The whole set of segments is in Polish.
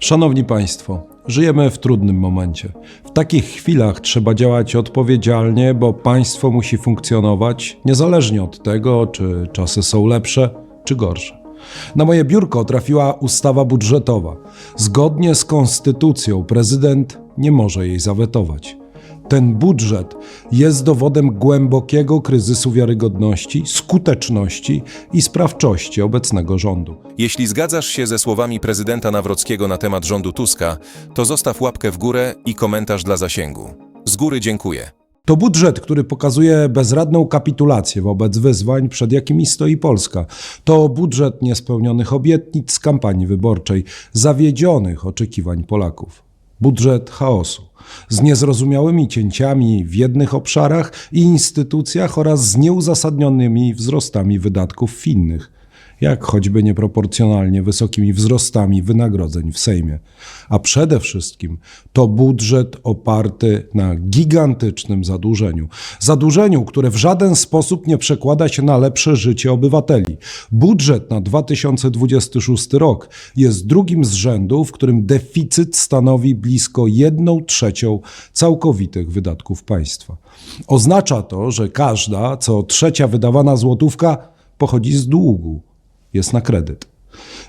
Szanowni Państwo, żyjemy w trudnym momencie. W takich chwilach trzeba działać odpowiedzialnie, bo państwo musi funkcjonować niezależnie od tego, czy czasy są lepsze czy gorsze. Na moje biurko trafiła ustawa budżetowa. Zgodnie z konstytucją prezydent nie może jej zawetować. Ten budżet jest dowodem głębokiego kryzysu wiarygodności, skuteczności i sprawczości obecnego rządu. Jeśli zgadzasz się ze słowami prezydenta Nawrockiego na temat rządu Tuska, to zostaw łapkę w górę i komentarz dla zasięgu. Z góry dziękuję. To budżet, który pokazuje bezradną kapitulację wobec wyzwań, przed jakimi stoi Polska. To budżet niespełnionych obietnic z kampanii wyborczej, zawiedzionych oczekiwań Polaków. Budżet chaosu, z niezrozumiałymi cięciami w jednych obszarach i instytucjach oraz z nieuzasadnionymi wzrostami wydatków w innych jak choćby nieproporcjonalnie wysokimi wzrostami wynagrodzeń w Sejmie. A przede wszystkim to budżet oparty na gigantycznym zadłużeniu. Zadłużeniu, które w żaden sposób nie przekłada się na lepsze życie obywateli. Budżet na 2026 rok jest drugim z rzędu, w którym deficyt stanowi blisko 1 trzecią całkowitych wydatków państwa. Oznacza to, że każda, co trzecia wydawana złotówka pochodzi z długu jest na kredyt.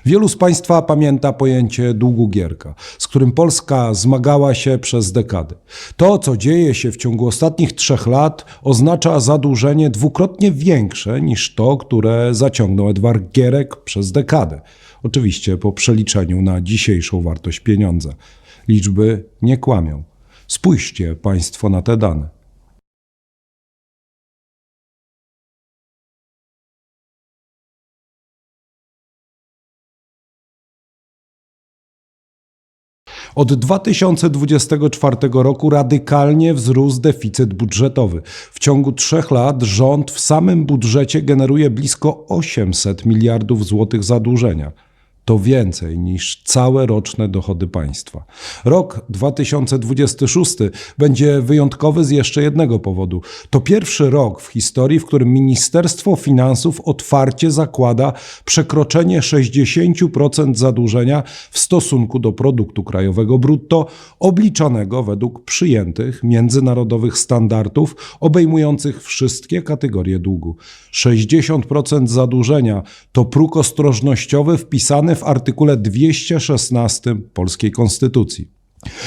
Wielu z Państwa pamięta pojęcie długu Gierka, z którym Polska zmagała się przez dekady. To, co dzieje się w ciągu ostatnich trzech lat, oznacza zadłużenie dwukrotnie większe niż to, które zaciągnął Edward Gierek przez dekadę. Oczywiście po przeliczeniu na dzisiejszą wartość pieniądza. Liczby nie kłamią. Spójrzcie Państwo na te dane. Od 2024 roku radykalnie wzrósł deficyt budżetowy. W ciągu trzech lat rząd w samym budżecie generuje blisko 800 miliardów złotych zadłużenia. To więcej niż całe roczne dochody państwa. Rok 2026 będzie wyjątkowy z jeszcze jednego powodu. To pierwszy rok w historii, w którym Ministerstwo Finansów otwarcie zakłada przekroczenie 60% zadłużenia w stosunku do produktu krajowego brutto, obliczanego według przyjętych międzynarodowych standardów obejmujących wszystkie kategorie długu. 60% zadłużenia to próg ostrożnościowy wpisany w artykule 216 polskiej konstytucji.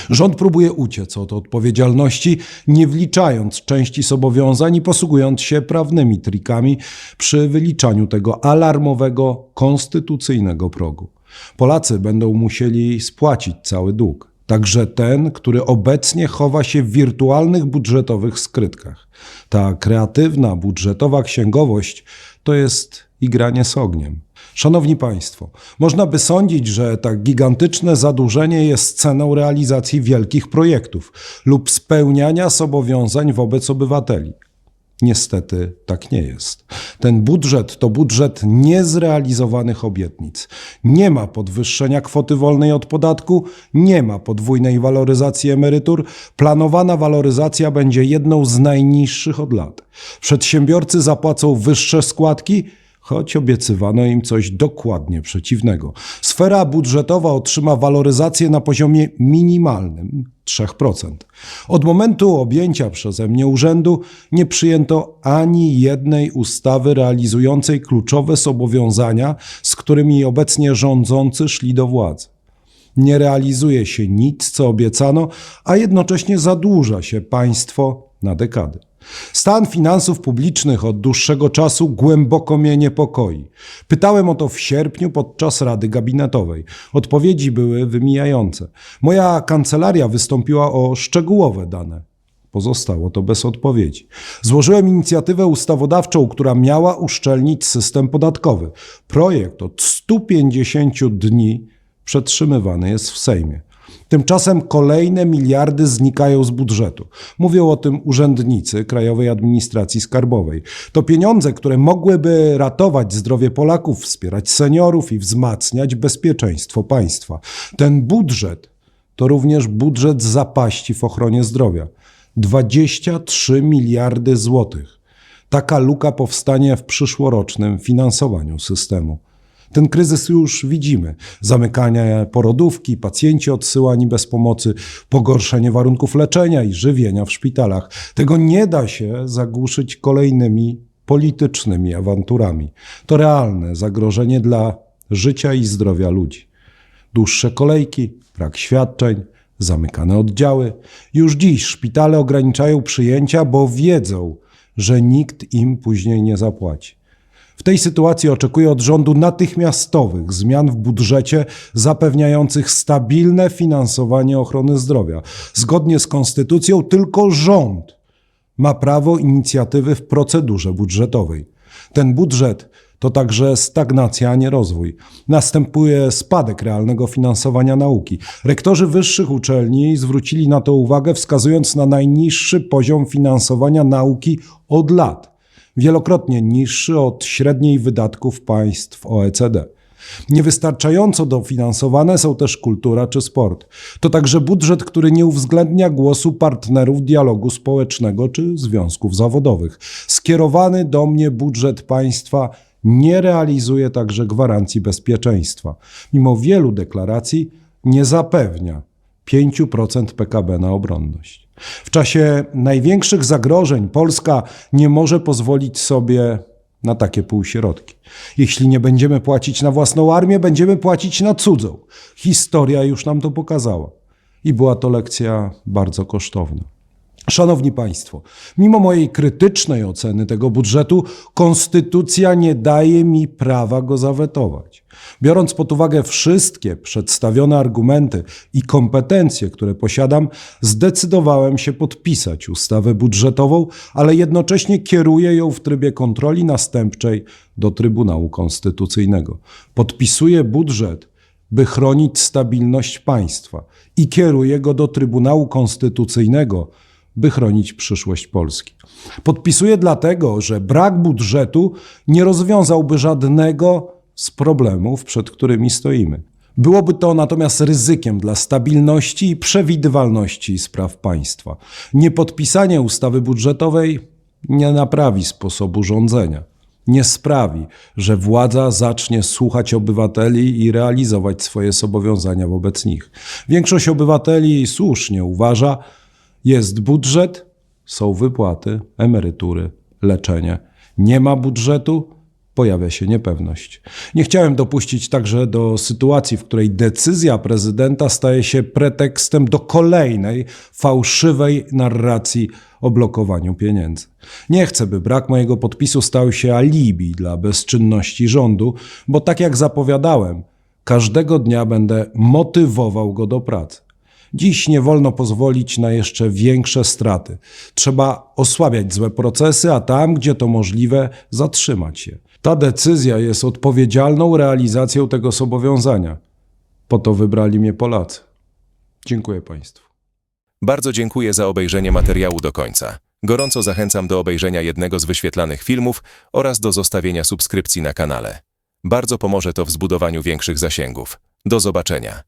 Rząd próbuje uciec od odpowiedzialności, nie wliczając części zobowiązań i posługując się prawnymi trikami przy wyliczaniu tego alarmowego, konstytucyjnego progu. Polacy będą musieli spłacić cały dług, także ten, który obecnie chowa się w wirtualnych budżetowych skrytkach. Ta kreatywna budżetowa księgowość to jest igranie z ogniem. Szanowni Państwo, można by sądzić, że tak gigantyczne zadłużenie jest ceną realizacji wielkich projektów lub spełniania zobowiązań wobec obywateli. Niestety tak nie jest. Ten budżet to budżet niezrealizowanych obietnic. Nie ma podwyższenia kwoty wolnej od podatku, nie ma podwójnej waloryzacji emerytur. Planowana waloryzacja będzie jedną z najniższych od lat. Przedsiębiorcy zapłacą wyższe składki, choć obiecywano im coś dokładnie przeciwnego. Sfera budżetowa otrzyma waloryzację na poziomie minimalnym 3%. Od momentu objęcia przeze mnie urzędu nie przyjęto ani jednej ustawy realizującej kluczowe zobowiązania, z którymi obecnie rządzący szli do władzy. Nie realizuje się nic, co obiecano, a jednocześnie zadłuża się państwo na dekady. Stan finansów publicznych od dłuższego czasu głęboko mnie niepokoi. Pytałem o to w sierpniu podczas Rady Gabinetowej. Odpowiedzi były wymijające. Moja kancelaria wystąpiła o szczegółowe dane. Pozostało to bez odpowiedzi. Złożyłem inicjatywę ustawodawczą, która miała uszczelnić system podatkowy. Projekt od 150 dni przetrzymywany jest w Sejmie. Tymczasem kolejne miliardy znikają z budżetu. Mówią o tym urzędnicy Krajowej Administracji Skarbowej. To pieniądze, które mogłyby ratować zdrowie Polaków, wspierać seniorów i wzmacniać bezpieczeństwo państwa. Ten budżet to również budżet zapaści w ochronie zdrowia. 23 miliardy złotych. Taka luka powstanie w przyszłorocznym finansowaniu systemu. Ten kryzys już widzimy. Zamykanie porodówki, pacjenci odsyłani bez pomocy, pogorszenie warunków leczenia i żywienia w szpitalach. Tego nie da się zagłuszyć kolejnymi politycznymi awanturami. To realne zagrożenie dla życia i zdrowia ludzi. Dłuższe kolejki, brak świadczeń, zamykane oddziały. Już dziś szpitale ograniczają przyjęcia, bo wiedzą, że nikt im później nie zapłaci. W tej sytuacji oczekuję od rządu natychmiastowych zmian w budżecie zapewniających stabilne finansowanie ochrony zdrowia. Zgodnie z konstytucją tylko rząd ma prawo inicjatywy w procedurze budżetowej. Ten budżet to także stagnacja, a nie rozwój. Następuje spadek realnego finansowania nauki. Rektorzy wyższych uczelni zwrócili na to uwagę, wskazując na najniższy poziom finansowania nauki od lat, wielokrotnie niższy od średniej wydatków państw OECD. Niewystarczająco dofinansowane są też kultura czy sport. To także budżet, który nie uwzględnia głosu partnerów dialogu społecznego czy związków zawodowych. Skierowany do mnie budżet państwa nie realizuje także gwarancji bezpieczeństwa. Mimo wielu deklaracji nie zapewnia 5% PKB na obronność. W czasie największych zagrożeń Polska nie może pozwolić sobie na takie półśrodki. Jeśli nie będziemy płacić na własną armię, będziemy płacić na cudzą. Historia już nam to pokazała. I była to lekcja bardzo kosztowna. Szanowni Państwo, mimo mojej krytycznej oceny tego budżetu, konstytucja nie daje mi prawa go zawetować. Biorąc pod uwagę wszystkie przedstawione argumenty i kompetencje, które posiadam, zdecydowałem się podpisać ustawę budżetową, ale jednocześnie kieruję ją w trybie kontroli następczej do Trybunału Konstytucyjnego. Podpisuję budżet, by chronić stabilność państwa i kieruję go do Trybunału Konstytucyjnego, by chronić przyszłość Polski. Podpisuję dlatego, że brak budżetu nie rozwiązałby żadnego z problemów, przed którymi stoimy. Byłoby to natomiast ryzykiem dla stabilności i przewidywalności spraw państwa. Niepodpisanie ustawy budżetowej nie naprawi sposobu rządzenia. Nie sprawi, że władza zacznie słuchać obywateli i realizować swoje zobowiązania wobec nich. Większość obywateli słusznie uważa, jest budżet, są wypłaty, emerytury, leczenie. Nie ma budżetu, pojawia się niepewność. Nie chciałem dopuścić także do sytuacji, w której decyzja prezydenta staje się pretekstem do kolejnej fałszywej narracji o blokowaniu pieniędzy. Nie chcę, by brak mojego podpisu stał się alibi dla bezczynności rządu, bo tak jak zapowiadałem, każdego dnia będę motywował go do pracy. Dziś nie wolno pozwolić na jeszcze większe straty. Trzeba osłabiać złe procesy, a tam, gdzie to możliwe, zatrzymać je. Ta decyzja jest odpowiedzialną realizacją tego zobowiązania. Po to wybrali mnie Polacy. Dziękuję Państwu. Bardzo dziękuję za obejrzenie materiału do końca. Gorąco zachęcam do obejrzenia jednego z wyświetlanych filmów oraz do zostawienia subskrypcji na kanale. Bardzo pomoże to w zbudowaniu większych zasięgów. Do zobaczenia.